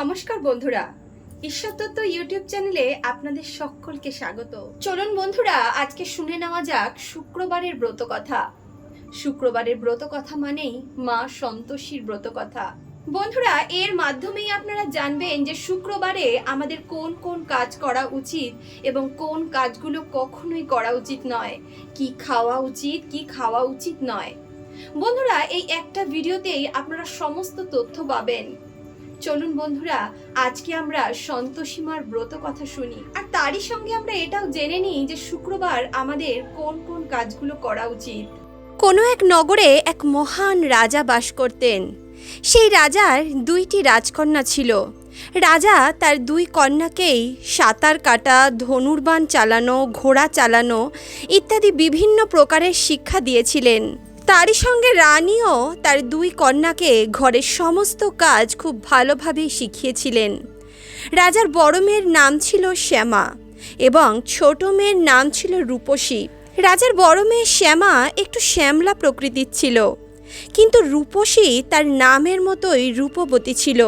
নমস্কার বন্ধুরা। ঈশ্বর তত্ত্ব ইউটিউব চ্যানেলে আপনাদের সকলকে স্বাগত। চলুন বন্ধুরা, আজকে শুনে নেওয়া যাক শুক্রবারের ব্রত কথা শুক্রবারের ব্রত কথা মানেই মা সন্তোষীর ব্রত কথা বন্ধুরা, এর মাধ্যমেই আপনারা জানবেন যে শুক্রবারে আমাদের কোন কোন কাজ করা উচিত এবং কোন কাজগুলো কখনোই করা উচিত নয়। কি খাওয়া উচিত, কি খাওয়া উচিত নয়। বন্ধুরা, এই একটা ভিডিওতেই আপনারা সমস্ত তথ্য পাবেন। চলুন বন্ধুরা, আজকে আমরা সন্তোষীমার ব্রত কথা শুনি। আর তারই সঙ্গে আমরা এটাও জেনে নিই যে শুক্রবার আমাদের কোন কোন কাজগুলো করা উচিত। কোনো এক নগরে এক মহান রাজা বাস করতেন। সেই রাজার দুইটি রাজকন্যা ছিল। রাজা তার দুই কন্যাকেই সাঁতার কাটা, ধনুর্বাণ চালানো, ঘোড়া চালানো ইত্যাদি বিভিন্ন প্রকারের শিক্ষা দিয়েছিলেন। তারই সঙ্গে রানীও তার দুই কন্যাকে ঘরের সমস্ত কাজ খুব ভালোভাবেই শিখিয়েছিলেন। রাজার বড় মেয়ের নাম ছিল শ্যামা এবং ছোট মেয়ের নাম ছিল রূপসী। রাজার বড় মেয়ে শ্যামা একটু শ্যামলা প্রকৃতির ছিল। কিন্তু রূপসী তার নামের মতোই রূপবতী ছিল।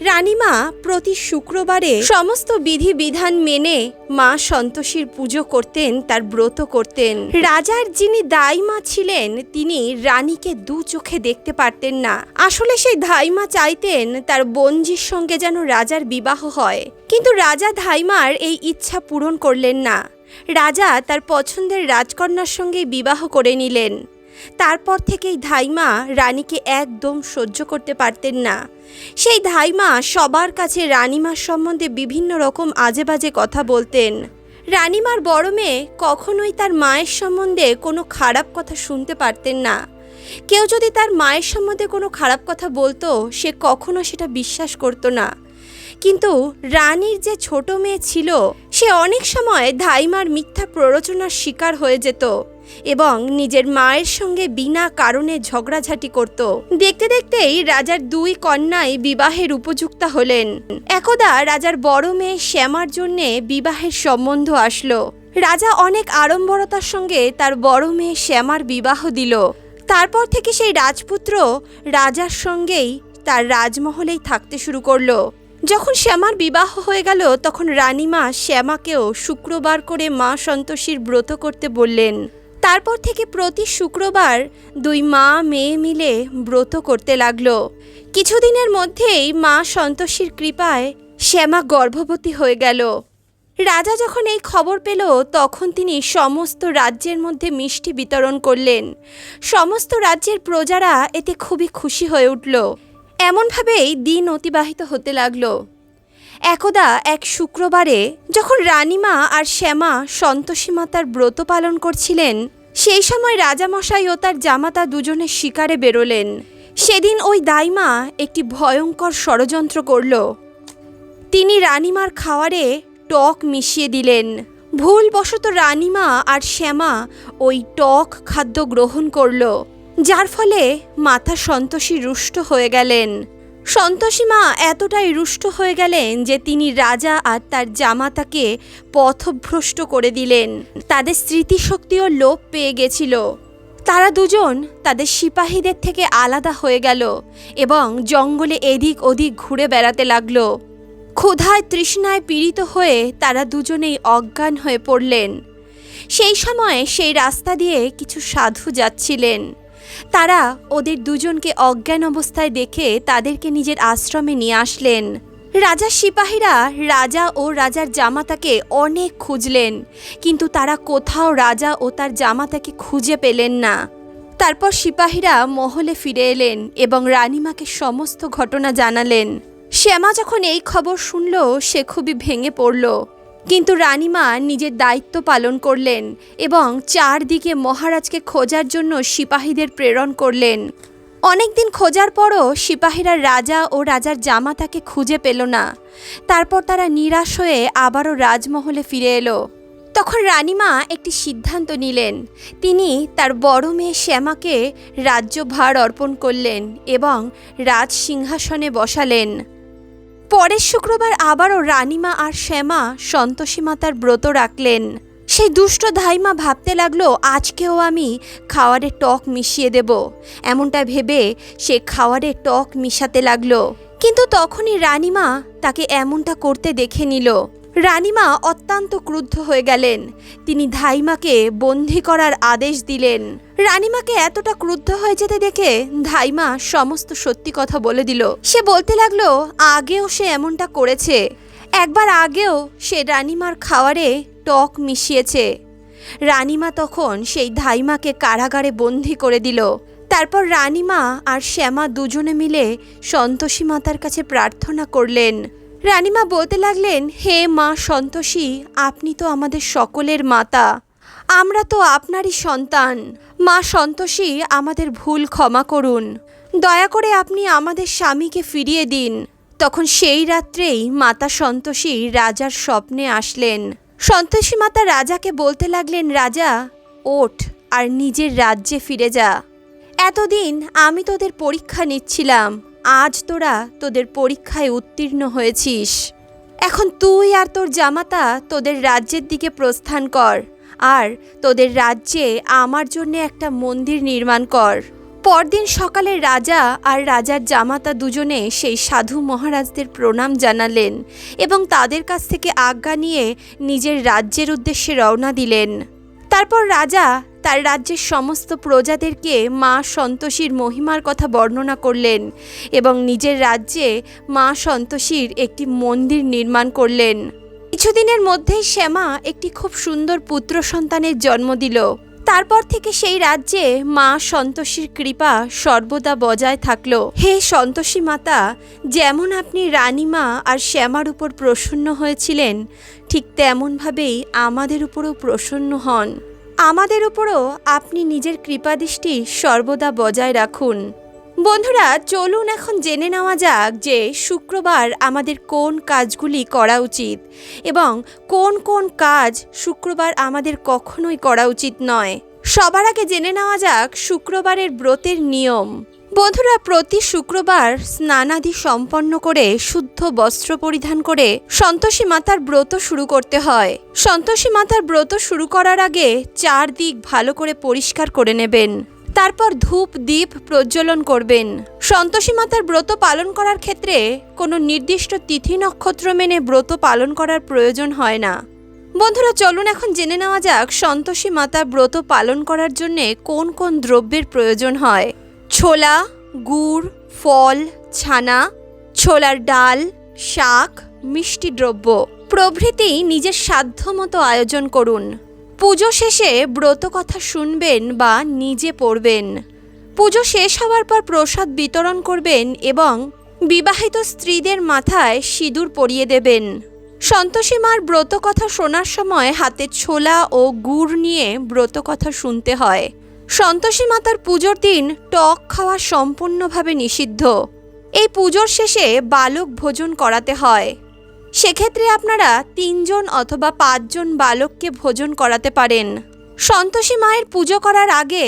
রানীমা প্রতি শুক্রবারে সমস্ত বিধি বিধান মেনে মা সন্তোষীর পুজো করতেন, তার ব্রত করতেন। রাজার যিনি দাইমা ছিলেন, তিনি রানীকে দু চোখে দেখতে পারতেন না। আসলে সেই ধাইমা চাইতেন তার বঞ্জির সঙ্গে যেন রাজার বিবাহ হয়। কিন্তু রাজা ধাইমার এই ইচ্ছা পূরণ করলেন না। রাজা তার পছন্দের রাজকন্যার সঙ্গে বিবাহ করে নিলেন। তারপর থেকেই ধাইমা রানীকে একদম সহ্য করতে পারতেন না। সেই ধাইমা সবার কাছে রানীমার সম্বন্ধে বিভিন্ন রকম আজে বাজে কথা বলতেন। রানীমার বড় মেয়ে কখনোই তার মায়ের সম্বন্ধে কোনো খারাপ কথা শুনতে পারতেন না। কেউ যদি তার মায়ের সম্বন্ধে কোনো খারাপ কথা বলতো, সে কখনো সেটা বিশ্বাস করতো না। কিন্তু রানীর যে ছোট মেয়ে ছিল, সে অনেক সময় ধাইমার মিথ্যা প্ররোচনার শিকার হয়ে যেত। এবং নিজের মায়ের সঙ্গে বিনা কারণে ঝগড়াঝাটি করত। দেখতে দেখতেই রাজার দুই কন্যাই বিবাহের উপযুক্তা হলেন। একদা রাজার বড় মেয়ে শ্যামার জন্যে বিবাহের সম্বন্ধ আসলো। রাজা অনেক আড়ম্বরতার সঙ্গে তার বড় মেয়ে শ্যামার বিবাহ দিল। তারপর থেকে সেই রাজপুত্র রাজার সঙ্গেই তার রাজমহলেই থাকতে শুরু করল। যখন শ্যামার বিবাহ হয়ে গেল, তখন রানীমা শ্যামাকেও শুক্রবার করে মা সন্তোষীর ব্রত করতে বললেন। তারপর থেকে প্রতি শুক্রবার দুই মা মেয়ে মিলে ব্রত করতে লাগল। কিছুদিনের মধ্যেই মা সন্তোষীর কৃপায় শ্যামা গর্ভবতী হয়ে গেল। রাজা যখন এই খবর পেল, তখন তিনি সমস্ত রাজ্যের মধ্যে মিষ্টি বিতরণ করলেন। সমস্ত রাজ্যের প্রজারা এতে খুবই খুশি হয়ে উঠল। এমনভাবেই দিন অতিবাহিত হতে লাগল। একদা এক শুক্রবারে যখন রানীমা আর শ্যামা সন্তোষী মাতার ব্রত পালন করছিলেন সেই সময় রাজামশাই ও তার জামাতা দুজনে শিকারে বেরোলেন। সেদিন ওই দাইমা একটি ভয়ঙ্কর ষড়যন্ত্র করল। তিনি রানিমার খাওয়ারে টক মিশিয়ে দিলেন। ভুলবশত রানিমা আর শ্যামা ওই টক খাদ্য গ্রহণ করল, যার ফলে মাথা সন্তোষী রুষ্ট হয়ে গেলেন। সন্তোষী মা এতটাই রুষ্ট হয়ে গেলেন যে তিনি রাজা আর তার জামাতাকে পথভ্রষ্ট করে দিলেন। তাদের স্মৃতিশক্তিও লোপ পেয়ে গেছিল। তারা দুজন তাদের সিপাহীদের থেকে আলাদা হয়ে গেল এবং জঙ্গলে এদিক ওদিক ঘুরে বেড়াতে লাগল। ক্ষুধায় তৃষ্ণায় পীড়িত হয়ে তারা দুজনেই অজ্ঞান হয়ে পড়লেন। সেই সময় সেই রাস্তা দিয়ে কিছু সাধু যাচ্ছিলেন। তারা ওদের দুজনকে অজ্ঞান অবস্থায় দেখে তাদেরকে নিজের আশ্রমে নিয়ে আসলেন। রাজার সিপাহীরা রাজা ও রাজার জামাতাকে অনেক খুঁজলেন, কিন্তু তারা কোথাও রাজা ও তার জামাতাকে খুঁজে পেলেন না। তারপর সিপাহীরা মহলে ফিরে এলেন এবং রানীমাকে সমস্ত ঘটনা জানালেন। শ্যামা যখন এই খবর শুনল, সে খুবই ভেঙে পড়ল। কিন্তু রানীমা নিজের দায়িত্ব পালন করলেন এবং চারদিকে মহারাজকে খোঁজার জন্য সিপাহীদের প্রেরণ করলেন। অনেকদিন খোঁজার পরও সিপাহীরা রাজা ও রাজার জামাতাকে খুঁজে পেল না। তারপর তারা নিরাশ হয়ে আবারও রাজমহলে ফিরে এলো। তখন রানীমা একটি সিদ্ধান্ত নিলেন। তিনি তার বড় মেয়ে শ্যামাকে রাজ্যভার অর্পণ করলেন এবং রাজ সিংহাসনে বসালেন। পরের শুক্রবার আবারও রানীমা আর শ্যামা সন্তোষী মাতার ব্রত রাখলেন। সেই দুষ্ট ধাইমা ভাবতে লাগল, আজকেও আমি খাওয়ারে টক মিশিয়ে দেব। এমনটা ভেবে সে খাওয়ারে টক মিশাতে লাগল। কিন্তু তখনই রানীমা তাকে এমনটা করতে দেখে নিল। রানীমা অত্যন্ত ক্রুদ্ধ হয়ে গেলেন। তিনি ধাইমাকে বন্দি করার আদেশ দিলেন। রানীমাকে এতটা ক্রুদ্ধ হয়ে যেতে দেখে ধাইমা সমস্ত সত্যি কথা বলে দিল। সে বলতে লাগল, আগেও সে এমনটা করেছে। একবার আগেও সে রানীমার খাওয়ারে টক মিশিয়েছে। রানীমা তখন সেই ধাইমাকে কারাগারে বন্দি করে দিল। তারপর রানীমা আর শ্যামা দুজনে মিলে সন্তোষী মাতার কাছে প্রার্থনা করলেন। রানীমা বলতে লাগলেন, হে মা সন্তোষী, আপনি তো আমাদের সকলের মাতা। আমরা তো আপনারই সন্তান। মা সন্তোষী, আমাদের ভুল ক্ষমা করুন। দয়া করে আপনি আমাদের স্বামীকে ফিরিয়ে দিন। তখন সেই রাত্রেই মাতা সন্তোষী রাজার স্বপ্নে আসলেন। সন্তোষী মাতা রাজাকে বলতে লাগলেন, রাজা, ওঠ আর নিজের রাজ্যে ফিরে যা। এতদিন আমি তোদের পরীক্ষা নিচ্ছিলাম। আজ তোরা তোদের পরীক্ষায় উত্তীর্ণ হয়েছিস। এখন তুই আর তোর জামাতা তোদের রাজ্যের দিকে প্রস্থান কর আর তোদের রাজ্যে আমার জন্য একটা মন্দির নির্মাণ কর। পরদিন সকালে রাজা আর রাজার জামাতা দুজনে সেই সাধু মহারাজদের প্রণাম জানালেন এবং তাদের কাছ থেকে আজ্ঞা নিয়ে নিজের রাজ্যের উদ্দেশ্যে রওনা দিলেন। তারপর রাজা তার রাজ্যের সমস্ত প্রজাদেরকে মা সন্তোষীর মহিমার কথা বর্ণনা করলেন এবং নিজের রাজ্যে মা সন্তোষীর একটি মন্দির নির্মাণ করলেন। কিছুদিনের মধ্যেই শ্যামা একটি খুব সুন্দর পুত্র সন্তানের জন্ম দিল। তারপর থেকে সেই রাজ্যে মা সন্তোষীর কৃপা সর্বদা বজায় থাকল। হে সন্তোষী মাতা, যেমন আপনি রানীমা আর শ্যামার উপর প্রসন্ন হয়েছিলেন, ঠিক তেমনভাবেই আমাদের উপরও প্রসন্ন হন। আমাদের উপরও আপনি নিজের কৃপাদৃষ্টি সর্বদা বজায় রাখুন। বন্ধুরা, চলুন এখন জেনে নেওয়া যাক যে শুক্রবার আমাদের কোন কাজগুলি করা উচিত এবং কোন কোন কাজ শুক্রবার আমাদের কখনোই করা উচিত নয়। সবার আগে জেনে নেওয়া যাক শুক্রবারের ব্রতের নিয়ম। বন্ধুরা, প্রতি শুক্রবার স্নানাদি সম্পন্ন করে, শুদ্ধ বস্ত্র পরিধান করে সন্তোষী মাতার ব্রত শুরু করতে হয়। সন্তোষী মাতার ব্রত শুরু করার আগে চারদিক ভালো করে পরিষ্কার করে নেবেন। তারপর ধূপ দ্বীপ প্রজ্বলন করবেন। সন্তোষী মাতার ব্রত পালন করার ক্ষেত্রে কোনো নির্দিষ্ট তিথি নক্ষত্র মেনে ব্রত পালন করার প্রয়োজন হয় না। বন্ধুরা, চলুন এখন জেনে নেওয়া যাক সন্তোষী মাতা ব্রত পালন করার জন্য কোন কোন দ্রব্যের প্রয়োজন হয়। ছোলা, গুড়, ফল, ছানা, ছোলার ডাল, শাক, মিষ্টি দ্রব্য। প্রভৃতি নিজের সাধ্যমতো আয়োজন করুন। পুজো শেষে ব্রত কথা শুনবেন বা নিজে পড়বেন। পুজো শেষ হওয়ার পর প্রসাদ বিতরণ করবেন এবং বিবাহিত স্ত্রীদের মাথায় সিঁদুর পরিয়ে দেবেন। সন্তোষী মার ব্রত কথা শোনার সময় হাতে ছোলা ও গুড় নিয়ে ব্রত কথা শুনতে হয়। সন্তোষী মাতার পুজোর দিন টক খাওয়া সম্পূর্ণভাবে নিষিদ্ধ। এই পুজোর শেষে বালক ভোজন করাতে হয়। সেক্ষেত্রে আপনারা তিনজন অথবা পাঁচজন বালককে ভোজন করাতে পারেন। সন্তোষী মায়ের পুজো করার আগে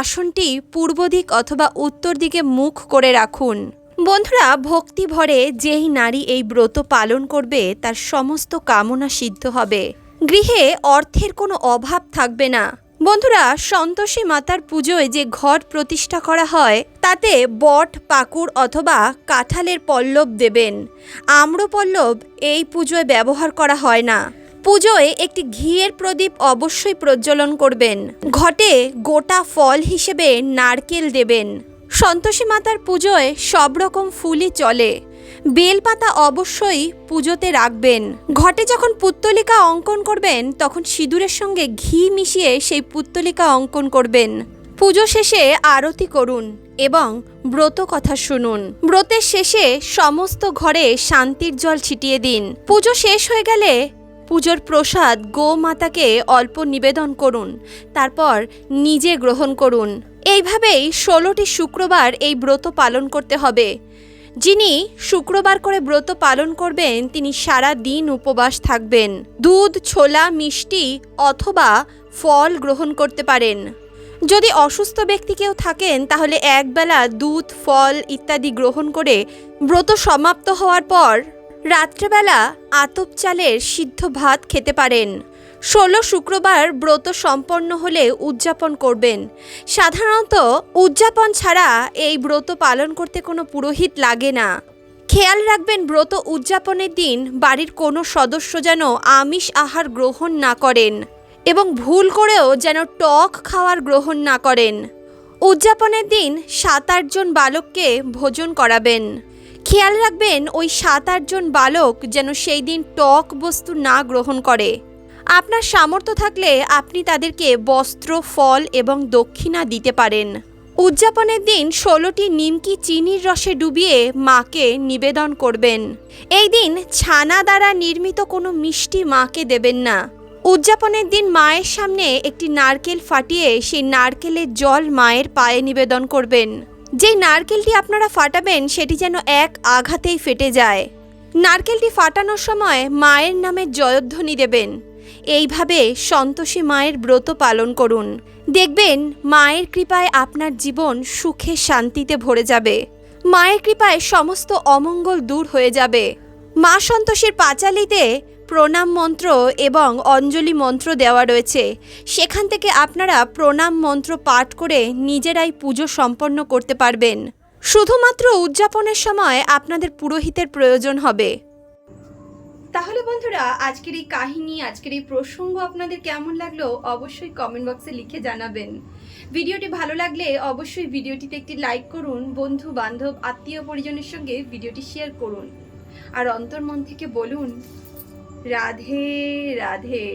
আসনটি পূর্ব দিক অথবা উত্তর দিকে মুখ করে রাখুন। বন্ধুরা, ভক্তি ভরে যেই নারী এই ব্রত পালন করবে, তার সমস্ত কামনা সিদ্ধ হবে। গৃহে অর্থের কোনো অভাব থাকবে না। বন্ধুরা, সন্তোষী মাতার পুজোয় যে ঘট প্রতিষ্ঠা করা হয়, তাতে বট, পাকুড় অথবা কাঁঠালের পল্লব দেবেন। আম্রপল্লব এই পুজোয় ব্যবহার করা হয় না। পুজোয় একটি ঘিয়ের প্রদীপ অবশ্যই প্রজ্বলন করবেন। ঘটে গোটা ফল হিসেবে নারকেল দেবেন। সন্তোষী মাতার পুজোয় সব রকম ফুলই চলে। বেলপাতা অবশ্যই পুজোতে রাখবেন। ঘটে যখন পুত্তলিকা অঙ্কন করবেন, তখন সিঁদুরের সঙ্গে ঘি মিশিয়ে সেই পুত্তলিকা অঙ্কন করবেন। পুজো শেষে আরতি করুন এবং ব্রত কথা শুনুন। ব্রতের শেষে সমস্ত ঘরে শান্তির জল ছিটিয়ে দিন। পুজো শেষ হয়ে গেলে পুজোর প্রসাদ গো মাতাকে অল্প নিবেদন করুন, তারপর নিজে গ্রহণ করুন। এইভাবেই ষোলোটি শুক্রবার এই ব্রত পালন করতে হবে। যিনি শুক্রবার করে ব্রত পালন করবেন, তিনি সারা দিন উপবাস থাকবেন। দুধ, ছোলা, মিষ্টি অথবা ফল গ্রহণ করতে পারেন। যদি অসুস্থ ব্যক্তি কেউ থাকেন, তাহলে একবেলা দুধ, ফল ইত্যাদি গ্রহণ করে ব্রত সমাপ্ত হওয়ার পর রাত্রেবেলা আতপ চালের সিদ্ধ ভাত খেতে পারেন। ষোলো শুক্রবার ব্রত সম্পন্ন হলে উদযাপন করবেন। সাধারণত উদযাপন ছাড়া এই ব্রত পালন করতে কোনো পুরোহিত লাগে না। খেয়াল রাখবেন ব্রত উদযাপনের দিন বাড়ির কোনো সদস্য যেন আমিষ আহার গ্রহণ না করেন এবং ভুল করেও যেন টক খাওয়ার গ্রহণ না করেন। উদযাপনের দিন সাত আটজন বালককে ভোজন করাবেন। খেয়াল রাখবেন ওই সাত আটজন বালক যেন সেই দিন টক বস্তু না গ্রহণ করে। আপনার সামর্থ্য থাকলে আপনি তাদেরকে বস্ত্র, ফল এবং দক্ষিণা দিতে পারেন। উদযাপনের দিন ষোলোটি নিমকি চিনির রসে ডুবিয়ে মাকে নিবেদন করবেন। এই দিন ছানা দ্বারা নির্মিত কোনো মিষ্টি মাকে দেবেন না। উদযাপনের দিন মায়ের সামনে একটি নারকেল ফাটিয়ে সেই নারকেলের জল মায়ের পায়ে নিবেদন করবেন। যেই নারকেলটি আপনারা ফাটাবেন, সেটি যেন এক আঘাতেই ফেটে যায়। নারকেলটি ফাটানোর সময় মায়ের নামে জয়ধ্বনি দেবেন। এইভাবে সন্তোষী মায়ের ব্রত পালন করুন। দেখবেন মায়ের কৃপায় আপনার জীবন সুখে শান্তিতে ভরে যাবে। মায়ের কৃপায় সমস্ত অমঙ্গল দূর হয়ে যাবে। মা সন্তোষীর পাঁচালিতে প্রণাম মন্ত্র এবং অঞ্জলি মন্ত্র দেওয়া রয়েছে। সেখান থেকে আপনারা প্রণাম মন্ত্র পাঠ করে নিজেরাই পুজো সম্পন্ন করতে পারবেন। শুধুমাত্র উদযাপনের সময় আপনাদের পুরোহিতের প্রয়োজন হবে। তাহলে বন্ধুরা, আজকের এই কাহিনী, আজকের এই প্রসঙ্গ আপনাদের কেমন লাগল অবশ্যই কমেন্ট বক্সে লিখে জানাবেন। ভিডিওটি ভালো লাগলে অবশ্যই ভিডিওটিতে একটি লাইক করুন, বন্ধু, বান্ধব, আত্মীয়, পরিজনের সঙ্গে ভিডিওটি শেয়ার করুন। আর অন্তর্মন থেকে বলুন, রাধে রাধে।